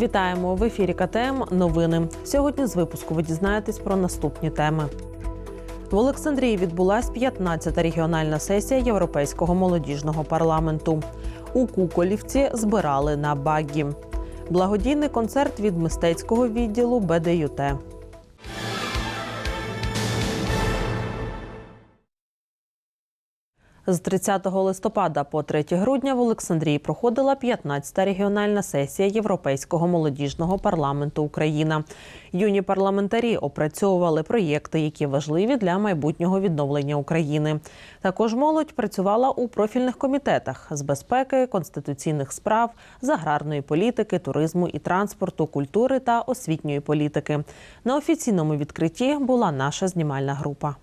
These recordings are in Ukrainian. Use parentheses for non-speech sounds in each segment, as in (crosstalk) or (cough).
Вітаємо в ефірі КТМ. Новини. Сьогодні з випуску ви дізнаєтесь про наступні теми. В Олександрії відбулась 15-та регіональна сесія Європейського молодіжного парламенту. У Куколівці збирали на багі. Благодійний концерт від мистецького відділу БДЮТ. З 30 листопада по 3 грудня в Олександрії проходила 15-та регіональна сесія Європейського молодіжного парламенту Україна. Юні парламентарі опрацьовували проєкти, які важливі для майбутнього відновлення України. Також молодь працювала у профільних комітетах з безпеки, конституційних справ, з аграрної політики, туризму і транспорту, культури та освітньої політики. На офіційному відкритті була наша знімальна група.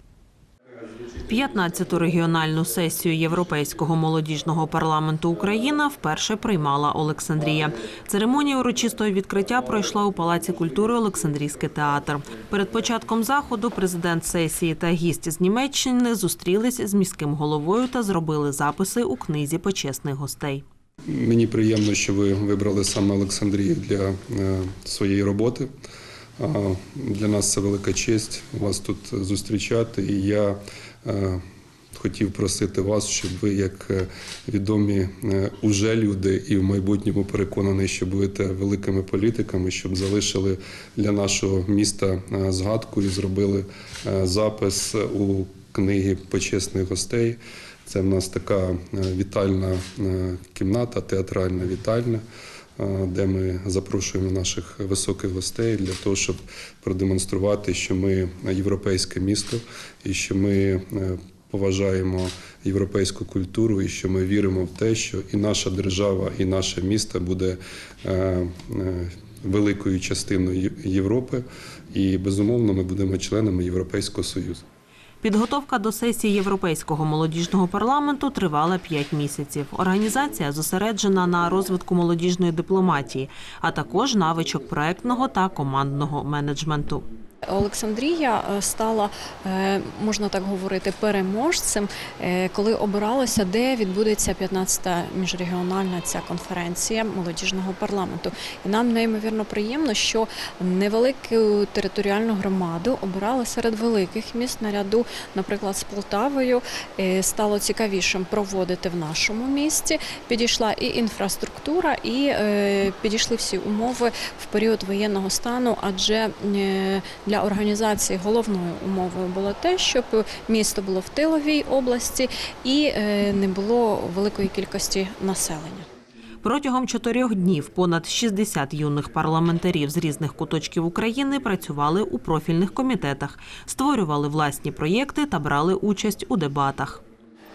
15-ту регіональну сесію Європейського молодіжного парламенту Україна вперше приймала Олександрія. Церемонія урочистого відкриття пройшла у Палаці культури Олександрійський театр. Перед початком заходу президент сесії та гість з Німеччини зустрілись з міським головою та зробили записи у книзі почесних гостей. Мені приємно, що ви вибрали саме Олександрію для е, своєї роботи. Для нас це велика честь вас тут зустрічати. І я хотів просити вас, щоб ви, як е, відомі е, уже люди, і в майбутньому переконаний, що будете великими політиками, щоб залишили для нашого міста е, згадку і зробили е, запис у книги почесних гостей. Це в нас така е, вітальна е, кімната, театральна вітальня, е, де ми запрошуємо наших високих гостей для того, щоб продемонструвати, що ми європейське місто і що ми е, поважаємо європейську культуру, і що ми віримо в те, що і наша держава, і наше місто буде е, е, великою частиною Європи. І безумовно ми будемо членами Європейського Союзу. Підготовка до сесії Європейського молодіжного парламенту тривала 5 місяців. Організація зосереджена на розвитку молодіжної дипломатії, а також навичок проектного та командного менеджменту. Олександрія е, стала, е, можна так говорити, переможцем, е, коли обиралося, де відбудеться 15-та міжрегіональна ця конференція молодіжного парламенту. І нам неймовірно приємно, що невелику територіальну громаду обирали серед великих міст наряду, наприклад, з Полтавою. Стало цікавішим проводити в нашому місті. Підійшла і інфраструктура, і підійшли всі умови в період воєнного стану, адже для організації головною умовою було те, щоб місто було в тиловій області і е, не було великої кількості населення. Протягом чотирьох днів понад 60 юних парламентарів з різних куточків України працювали у профільних комітетах, створювали власні проєкти та брали участь у дебатах.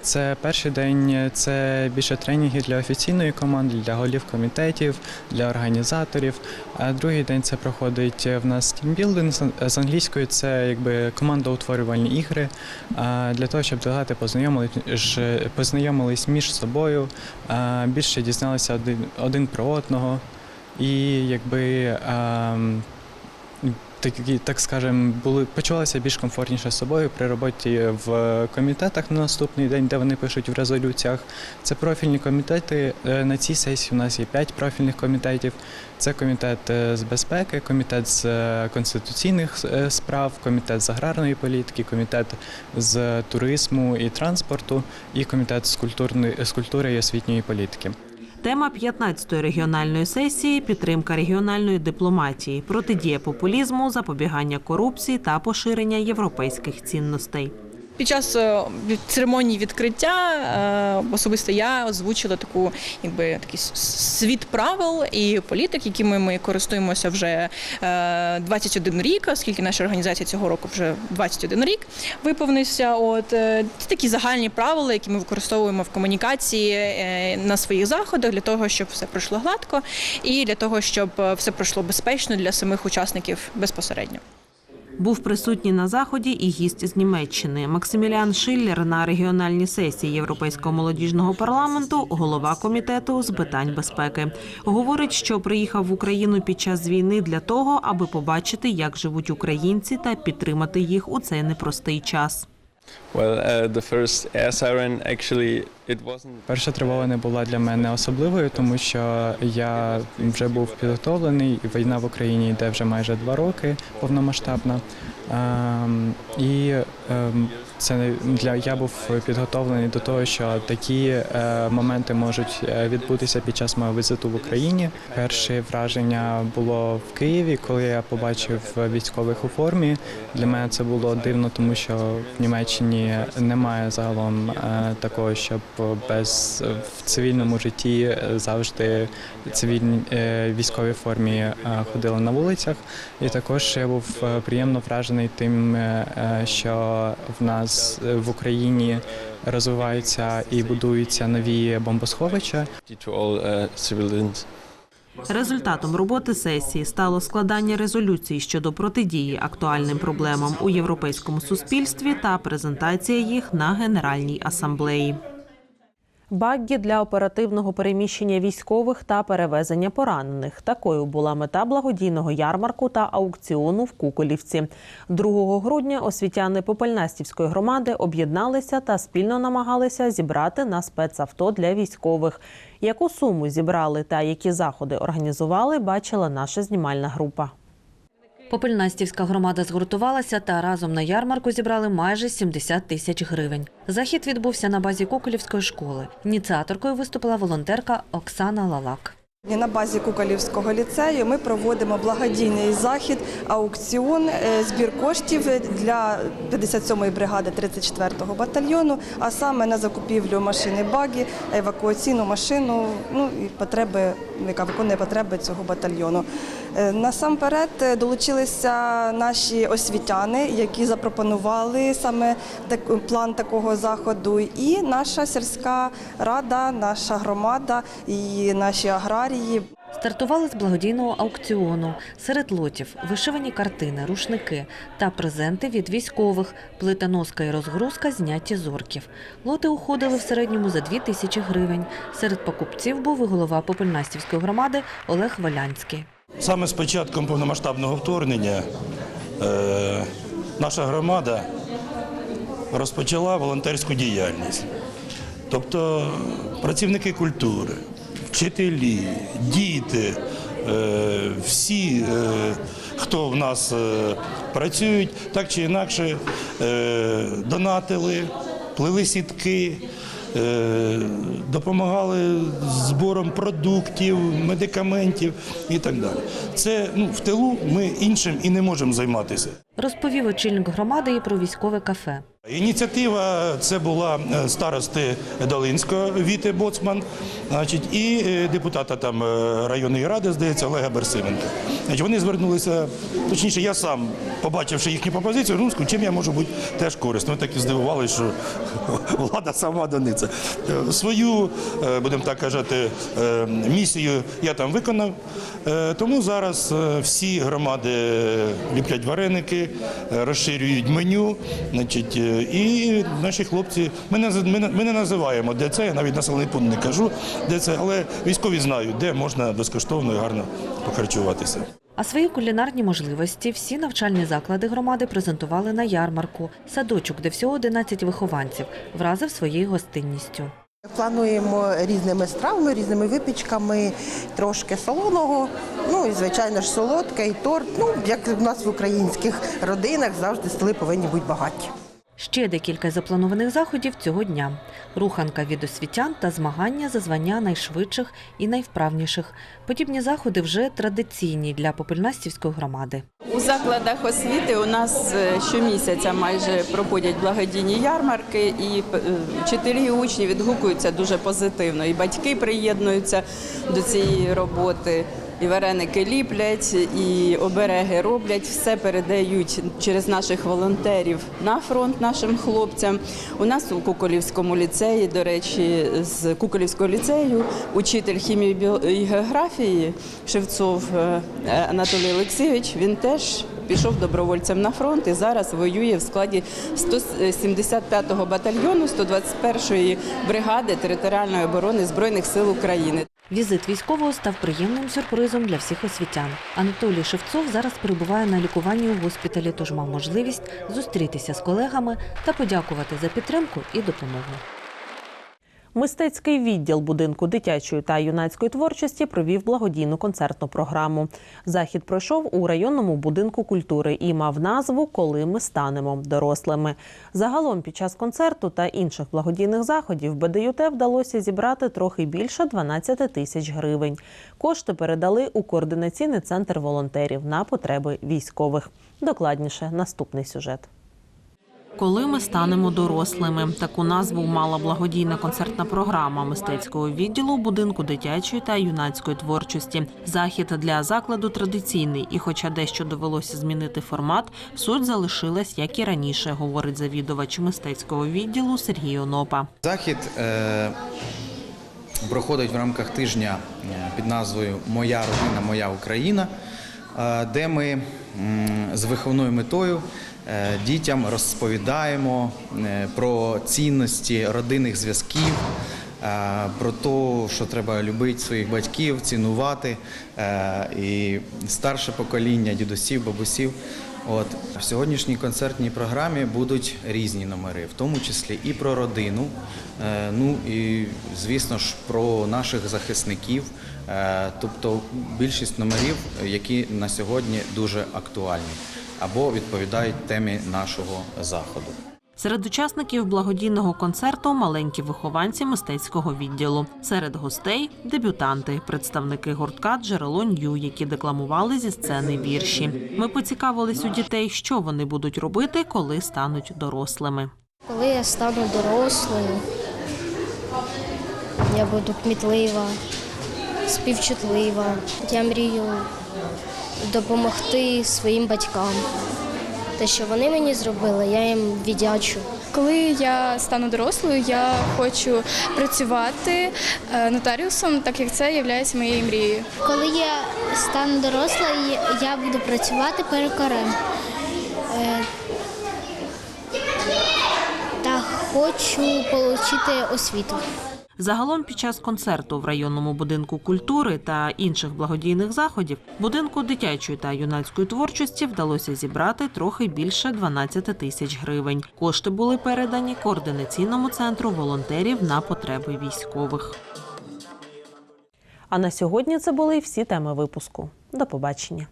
Це перший день, це більше тренінгів для офіційної команди, для голів комітетів, для організаторів. А другий день це проходить в нас тімбілдинг з англійською. Це якби командоутворювальні ігри для того, щоб делегати познайомились, познайомились між собою, більше дізналися один, один про одного. І якби такі, так скажем, були почувалися більш комфортніше з собою при роботі в комітетах на наступний день, де вони пишуть в резолюціях. Це профільні комітети. Е, На цій сесії у нас є п'ять профільних комітетів. Це комітет е, з безпеки, комітет з е, конституційних справ, комітет з аграрної політики, комітет з туризму і транспорту, і комітет з культурної з культури і освітньої політики. Тема 15-ї регіональної сесії підтримка регіональної дипломатії, протидія популізму, запобігання корупції та поширення європейських цінностей. Під час е, церемонії відкриття е, особисто я озвучила таку, якби такий світ правил і політик, якими ми користуємося вже е, 21 рік, оскільки наша організація цього року вже 21 рік виповнився. От е, це такі загальні правила, які ми використовуємо в комунікації е, на своїх заходах для того, щоб все пройшло гладко, і для того, щоб е, все пройшло безпечно для самих учасників безпосередньо. Був присутній на заході і гість з Німеччини. Максиміліан Шиллер на регіональній сесії Європейського молодіжного парламенту, голова комітету з питань безпеки. Говорить, що приїхав в Україну під час війни для того, аби побачити, як живуть українці, та підтримати їх у цей непростий час. Uh, Перша тривога не була для мене особливою, тому що я вже був підготовлений, війна в Україні йде вже майже два роки повномасштабна. Ем, і ем, це для я був підготовлений до того, що такі е, моменти можуть е, відбутися під час мого візиту в Україні. Перше враження було в Києві, коли я побачив військових у формі. Для мене це було дивно, тому що в Німеччині немає загалом е, такого, щоб без в цивільному житті завжди цивільні е, військовій формі е, ходили на вулицях. І також я був приємно вражений тим, що в нас в Україні розвиваються і будуються нові бомбосховища. Результатом роботи сесії стало складання резолюцій щодо протидії актуальним проблемам у європейському суспільстві та презентація їх на Генеральній асамблеї. Баггі для оперативного переміщення військових та перевезення поранених. Такою була мета благодійного ярмарку та аукціону в Куколівці. 2 грудня освітяни Попельнастівської громади об'єдналися та спільно намагалися зібрати на спецавто для військових. Яку суму зібрали та які заходи організували, бачила наша знімальна група. Попельнастівська громада згуртувалася та разом на ярмарку зібрали майже 70 тисяч гривень. Захід відбувся на базі Куколівської школи. Ініціаторкою виступила волонтерка Оксана Лалак. На базі Куколівського ліцею ми проводимо благодійний захід, аукціон, е, збір коштів для 57-ї бригади 34-го батальйону, а саме на закупівлю машини багі, евакуаційну машину, ну і потреби, яка виконує потреби цього батальйону. Е, Насамперед е, долучилися наші освітяни, які запропонували саме план такого заходу, і наша сільська рада, наша громада і наші аграрії. Стартували з благодійного аукціону. Серед лотів вишивані картини, рушники та презенти від військових, плитоноска і розгрузка зняті з орків. Лоти уходили в середньому за 2 тисячі гривень. Серед покупців був і голова Попельнастівської громади Олег Валянський. Саме з початком повномасштабного вторгнення е, наша громада розпочала волонтерську діяльність. Тобто працівники культури, вчителі, діти, е, всі, е, хто в нас е, працюють, так чи інакше донатили, плели сітки. Допомагали збором продуктів, медикаментів і так далі. Це ну, в тилу ми іншим і не можемо займатися. Розповів очільник громади і про військове кафе. Ініціатива це була е, старости Долинського Віти Боцман, значить, і е, депутата там е, районної ради, здається, Олега Берсименка. Значить, вони звернулися, точніше, я сам, побачивши їхню пропозицію, ну, чим я можу бути теж корисним. Так і здивувалися, що (laughs) влада сама дониця. Е, Свою, будемо так казати, е, місію я там виконав. Тому зараз всі громади ліплять вареники, розширюють меню. Значить, і наші хлопці, ми не, ми, не- ми не називаємо, де це, я навіть населений пункт не кажу, де це, але військові знають, де можна безкоштовно і гарно похарчуватися. А свої кулінарні можливості всі навчальні заклади громади презентували на ярмарку. Садочок, де всього 11 вихованців, вразив своєю гостинністю. Плануємо різними стравами, різними випічками, трошки солоного, ну і звичайно ж солодке, і торт. Ну як у нас в українських родинах завжди столи повинні бути багаті. Ще декілька запланованих заходів цього дня: руханка від освітян та змагання за звання найшвидших і найвправніших. Подібні заходи вже традиційні для Попельнастівської громади. У закладах освіти у нас е, щомісяця майже проходять благодійні ярмарки, і е, вчителі і учні відгукуються дуже позитивно. І батьки приєднуються до цієї роботи. І вареники ліплять, і обереги роблять, все передають через наших волонтерів на фронт нашим хлопцям. У нас у Куколівському ліцеї, до речі, з Куколівського ліцею учитель хімії і географії Шевцов е, Анатолій Олексійович. Він теж пішов добровольцем на фронт і зараз воює в складі 175-го батальйону 121-ї бригади територіальної оборони Збройних сил України. Візит військового став приємним сюрпризом для всіх освітян. Анатолій Шевцов зараз перебуває на лікуванні у госпіталі, тож мав можливість зустрітися з колегами та подякувати за підтримку і допомогу. Мистецький відділ будинку дитячої та юнацької творчості провів благодійну концертну програму. Захід пройшов у районному будинку культури і мав назву Коли ми станемо дорослими. Загалом під час концерту та інших благодійних заходів БДЮТ вдалося зібрати трохи більше 12 тисяч гривень. Кошти передали у координаційний центр волонтерів на потреби військових. Докладніше наступний сюжет. Коли ми станемо дорослими, таку назву мала благодійна концертна програма мистецького відділу будинку дитячої та юнацької творчості. Захід для закладу традиційний, і, хоча дещо довелося змінити формат, суть залишилась як і раніше, говорить завідувач мистецького відділу Сергій Онопа. Захід е, проходить в рамках тижня е, під назвою Моя родина, моя Україна, е, де ми з виховною метою дітям розповідаємо е, про цінності родинних зв'язків. е, Про те, що треба любити своїх батьків, цінувати е, і старше покоління, дідусів, бабусів. От в сьогоднішній концертній програмі будуть різні номери, в тому числі і про родину, е, ну і звісно ж про наших захисників. Е, Тобто більшість номерів, які на сьогодні дуже актуальні або відповідають темі нашого заходу. Серед учасників благодійного концерту маленькі вихованці мистецького відділу. Серед гостей дебютанти, представники гуртка Джерело Нью, які декламували зі сцени вірші. Ми поцікавились у дітей, що вони будуть робити, коли стануть дорослими. Коли я стану дорослою, я буду кмітлива, співчутлива. Я мрію допомогти своїм батькам. Те, що вони мені зробили, я їм віддячу. Коли я стану дорослою, я хочу працювати е, нотаріусом, так як це є моєю мрією. Коли я стану дорослою, я буду працювати перукарем. Е, Та хочу отримати освіту. Загалом під час концерту в районному будинку культури та інших благодійних заходів будинку дитячої та юнацької творчості вдалося зібрати трохи більше 12 тисяч гривень. Кошти були передані координаційному центру волонтерів на потреби військових. А на сьогодні це були всі теми випуску. До побачення.